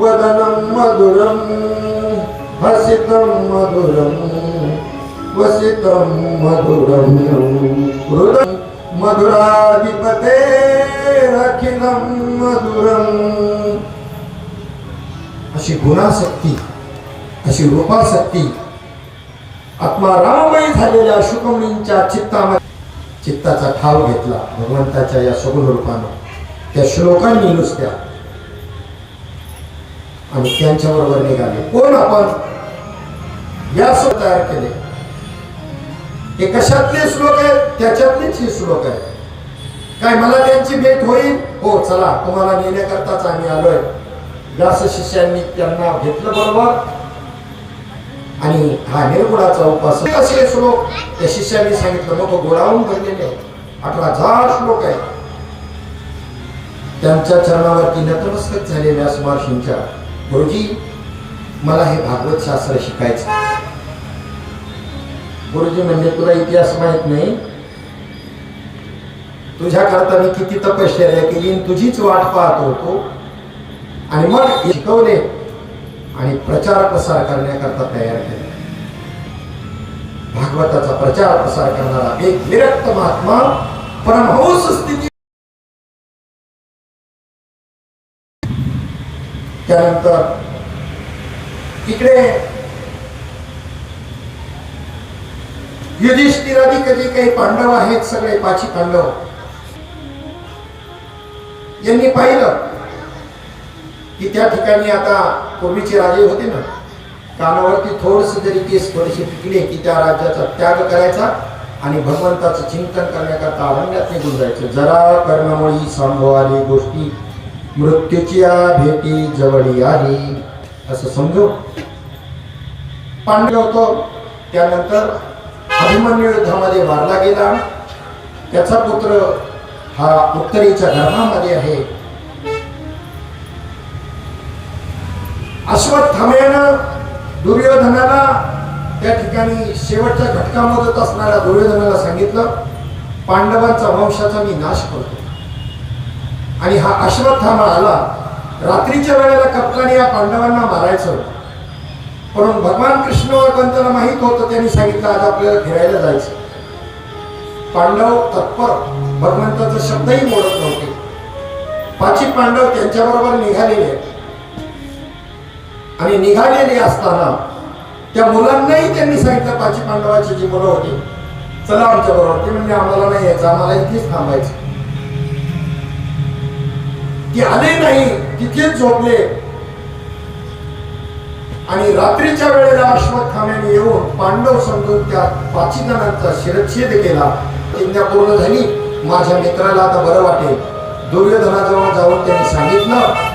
वदनं मधुरं हसितं मधुरं वसितं मधुरं। हृदं मधुराधिपतेरखिलं मधुरम् अशी गुणासक्ती अशी रूपासक्ती आत्मा रामय झालेल्या शुकमणींच्या चित्तामध्ये चित्ताचा ठाव घेतला भगवंताच्या या सगुण रूपानं. त्या श्लोकांनी नुसत्या आणि त्यांच्याबरोबर निघाले. कोण आपण? या सो तयार केले. हे कशातले श्लोक आहेत? त्याच्यातलेच हे श्लोक आहेत. काय मला त्यांची भेट होईल? हो चला तुम्हाला नेण्याकरताच आम्ही आलोय. व्यास शिष्यांनी त्यांना घेतलं बरोबर. आणि हा निर्गुणाचा उपास असे श्लोक? त्या शिष्यांनी सांगितलं मग गोडावून भरलेले आहेत. अठरा हजार श्लोक आहेत. त्यांच्या चरणावरती नतमस्तक झाले व्यास महर्षींच्या गुरुजी मला हे भागवत शास्त्र शिकायचं गुरुजी म्हणजे तुला इतिहास माहीत नाही? तुझ्या करता मी किती तपश्चर्या केली तुझीच वाट पाहत होतो. आणि मग शिकवले आणि प्रचार प्रसार करण्याकरता तयार केले. भागवताचा प्रचार प्रसार करणारा एक विरक्त महात्मा परमहंस स्थिती त्यानंतर इकडे युधिष्ठिरादी कधी काही पांडव आहेत सगळे पाची पांडव. यांनी पाहिलं की त्या ठिकाणी आता पूर्वीचे राजे होते ना कानावरती थोडस जरी केस थोडेसे पिकले की त्या राज्याचा त्याग करायचा आणि भगवंताचं चिंतन करण्याकरता अरण्यात निघून जायचं. जरा कर्णमळी संभवाली गोष्टी. मृत्यूची या भेटी जवळी आली असं समजू पांडव होतो त्यानंतर अभिमन्यू युद्धामध्ये मारला गेला. त्याचा पुत्र हा उत्तरेच्या धर्मामध्ये आहे. अश्वत्थाम्यानं दुर्योधनाला त्या ठिकाणी शेवटच्या घटका मोजत असणाऱ्या दुर्योधनाला सांगितलं पांडवांचा वंशाचा मी नाश करतो. आणि हा अश्वत्थामा आला रात्रीच्या वेळेला कपलाने या पांडवांना मारायचं होतं. म्हणून भगवान कृष्ण वर्गंतला माहीत होतं त्यांनी सांगितलं आज आपल्याला फिरायला जायचं पांडव तत्पर भगवंताचा शब्दही मोडत नव्हते पाची पांडव त्यांच्याबरोबर निघालेले आहेत. आणि निघालेले असताना त्या मुलांनाही त्यांनी सांगितलं पाची पांडवाची जी मुलं होती चला आमच्या बरोबर ते म्हणजे आम्हाला नाही यायचं आम्हाला इथेच थांबायचं ते आले नाही तिथेच झोपले. आणि रात्रीच्या वेळेला अश्वत्थाम्याने येऊन पांडव समजून त्या पाची जणांचा शिरच्छेद केला. चिंता पूर्ण झाली. माझ्या मित्राला आता बरं वाटेल. दुर्योधनाजवळ जाऊन त्यांनी सांगितलं